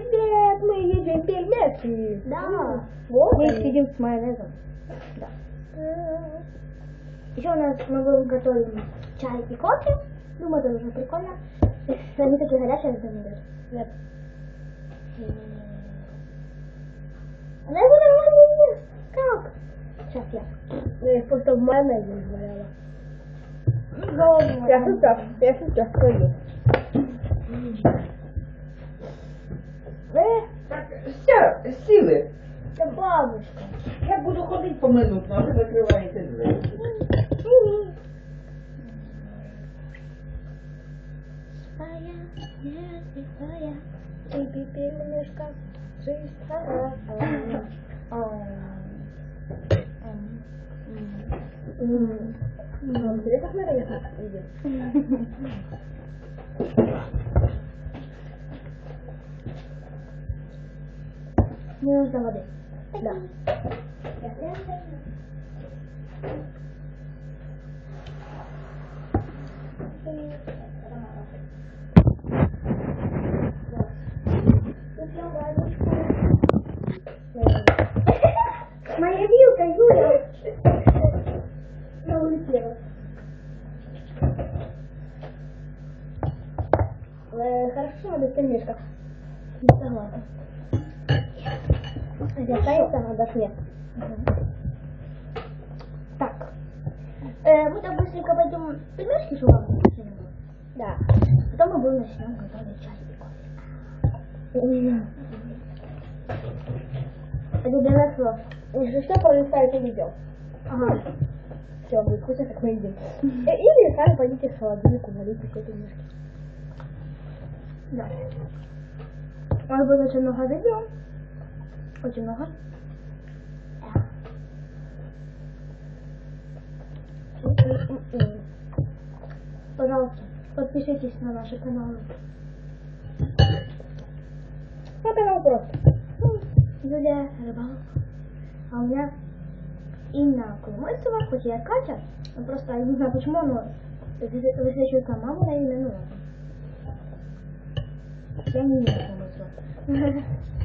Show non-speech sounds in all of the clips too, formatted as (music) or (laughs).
Привет, мы едим пельмешки. Да. Вот Мы они. едим с майонезом. Да. Еще у нас мы будем готовим чай и кофе. Думаю, это уже прикольно. (laughs) Они такие горячие замерят. Нет. Она его. Как? Сейчас я. Я их просто в майонезе изваляла. Голодная. Я сейчас, я сейчас скажу. Э, Так, все, сіли. это бабушка. Я буду ходити поминутно, а ви закриваєте двері. Своя, не своя. Ты пельмешка. Жизнь твоя. Вам интересно, как я так Видел? Мне нужно воды. Да. Моя вилка, Юля. Я улетела. Э, Хорошо, надо в пельмешках. Не согласна. Это останется, а так. Так. Э, мы там быстренько пойдем пельмешки шугам. Да. Потом мы будем начнем готовить чай. Это для нас вот. Если что, пролистайте видео. Ага. Все, будет вкусно, как мы едим. Или сами пойдите в холодильник, налейте все пельмешки. Да. Нас будет очень много видео. Очень много. Пожалуйста, подпишитесь на наши каналы. Ну, канал просто. Юлия Рыбалка. А у меня Инна Кулмысова, хоть я Катя, но просто я не знаю почему, но вы- высвечивается мама на имя, ну ладно. Я не Инна (laughs)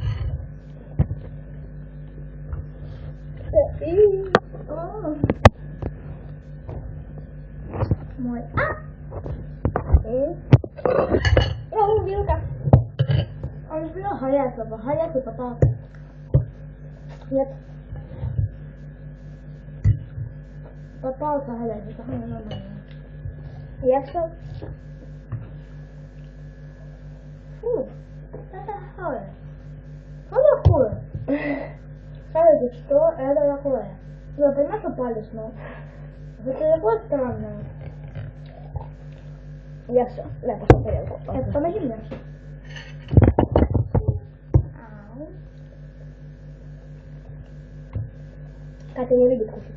Кулмысова. И... О. Мой. А! О, вилка. Он люблю горячего, горячий потап. Нет. Попался горячий, это нормально. Я все. Фу, это такое. Что такое? Скажите, что это такое? Ну, я понимаю, что палец, но... Это такое странное. Я все. Да, пошел тарелку. Это помоги мне. Катя не любит кушать.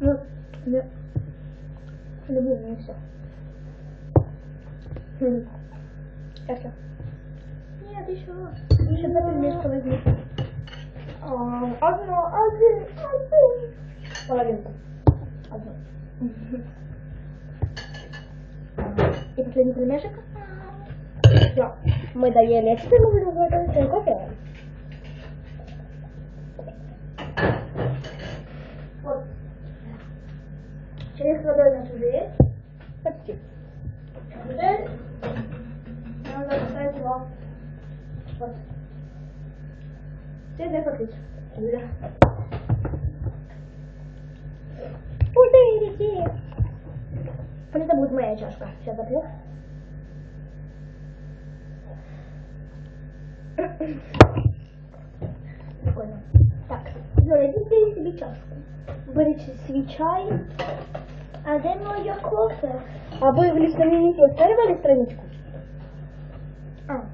Ну, я люблю, не все. Я все. Нет, еще. Еще два пельмешка возьми. Одно, один, один. Половинку. Одну. И последний пельмешек. Все. Мы доели. А теперь мы будем готовить чай кофе. Вот. Через водой у нас уже есть. Почти. Теперь надо поставить его. Вот. Теперь дай. Да. Пузырики. Вот это будет моя чашка. Сейчас допью. Прикольно. Так, Юля, иди себе чашку. Бери свій чай. А де моя кофе? А вы в личном дневнике оставили страничку? А.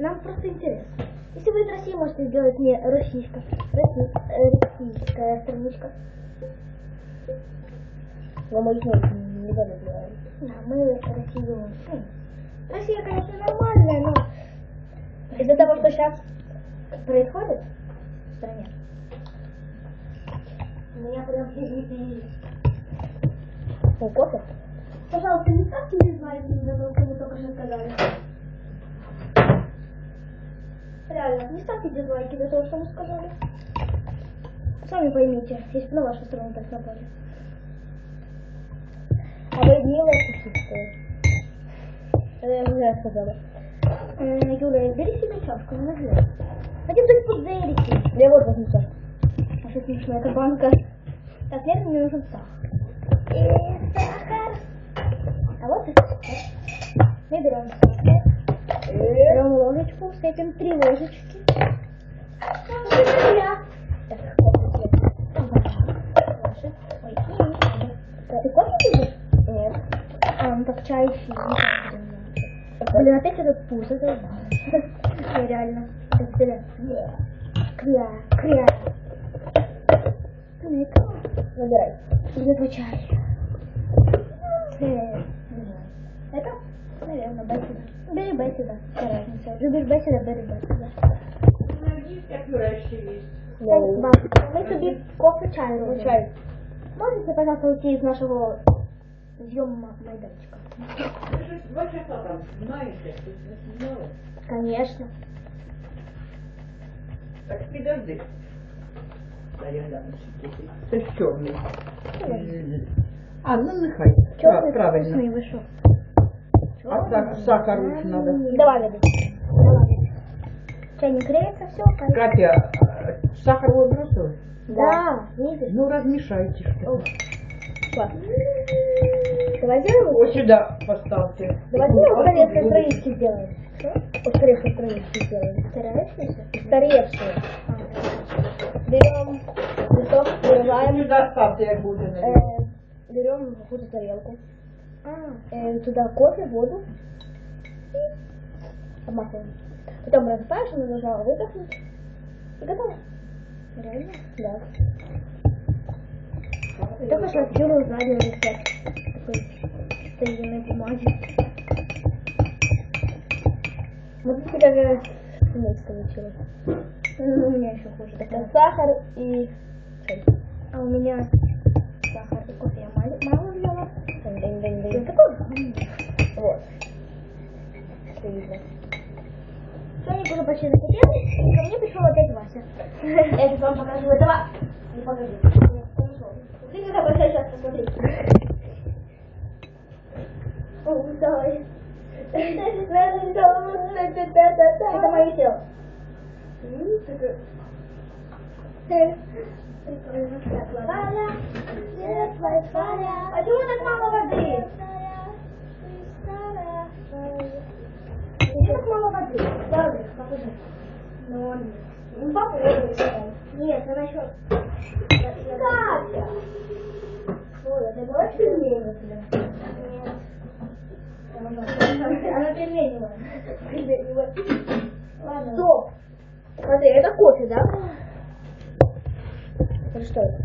Нам просто интересно. Если вы из России, можете сделать мне российская, россий- российская страничка. Но мы их не, не делать. Да, мы Россию. ну, Россия, конечно, нормальная, но Из-за того, что сейчас происходит в стране. У меня прям... ну, кофе. Пожалуйста, не ставьте дизлайки за то, что вы только что сказали. Реально. Не ставьте дизлайки за то, что мы сказали. Сами поймите, если на вашу сторону так напали. А ви їли сосиски? Я вже сказала. Юля, бери себе чашку, не наглядь. Хотим быть под зерики. Я вот возьму чашку. А что смешно, это банка. Так, нет, мне нужен сахар. И сахар. Ложечку, сыпем три ложечки. Ты кофе будешь? Нет. А, ну так чай еще. Блин, опять этот пуз, это реально. Кря, кря. Ну, это Набирай. Где твой чай? Это? Наверное, Б сюда. Бери Б сюда. Какая разница? Любишь Б сюда, бери Б сюда. Ну, їсть, як врешті їсть. Я не Баб, ми собі кофе чай робимо. Чай. Можете, пожалуйста, уйти з нашого зйому майданчика? Ви щось два часа там знаєте, щось не знали. Конечно. Так підожди. Та я гляну, що тут. Це ж чорний. А, ну нехай. Чорний Пра- Правильно. вкусний, ви що? А так, сахар уж надо. Давай, Леди. Давай. Чай не греется, все, Катя, а, сахар вы бросили? Да, видишь? Ну, размешайте что. Давай сделаем Вот сюда поставьте. Давай сделаем устаревшие тут странички сделаем. Устаревшие странички сделаем. Стараешься? Устаревшие. Берем листок, вырываем, Сюда ставьте, как будет. э, берем какую-то тарелку, э, туда кофе, воду и обматываем. Потом рассыпаешь, она должна выдохнуть. И готово. реально? Да. Только что Юра узнали рецепт. Такой старинной бумаги. Вот тебя же смесь получилась. Ну, у меня еще хуже. Это такая. сахар и. А у меня сахар и кофе я мало, мало взяла. Ты Дынь-дынь-дынь. такой. Вот. Что видно. Соник уже почти закипел, и ко мне пришел опять Вася. Я сейчас вам покажу этого. Не покажу. Ты как обращай сейчас посмотри. О, давай. Это мое тело. Валя, Почему так мало воды? Почему так мало воды? Ладно, покажи. Ну. Ну, попробуй. Нет, она еще... Катя! Ой, это было пельмени тебе. Нет. Она. Пельменевая. Ладно. Стоп! Смотри, это кофе, да? Это что это?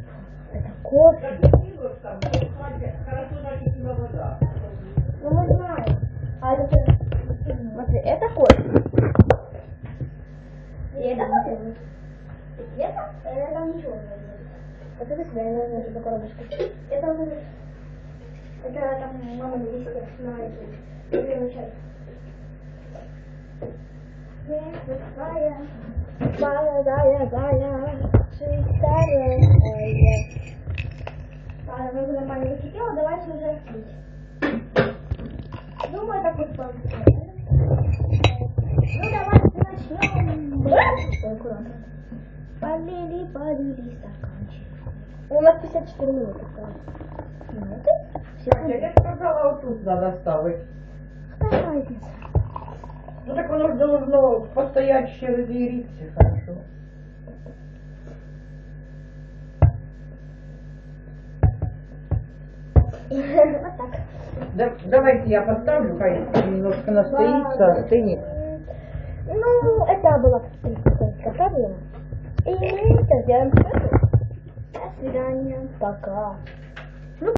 Это кофе. А это? Смотри, это кофе. И это кофе? И это? Это там ничего не. Вот это себя, я что такое коробочка. Это будет... Это там мама на листе на эту. Любимый чай. Светлая. Зая, зая, зая, швейцария. Ладно, мы уже нормально закипело, давайте уже пить. Думаю, так вот получится. Ну, давайте начнем. Полили, полили стаканчик. У нас 54 минуты осталось. Минуты? Катя, я сказала, вот тут надо ставить. Какая разница? Ну так оно должно постоять ще разъяриться, хорошо. (laughs) Вот так. Да, давайте я поставлю, хай немножко настоится, остынет. Ну, это была как проблема. И мы это сделаем. До свидания. Пока.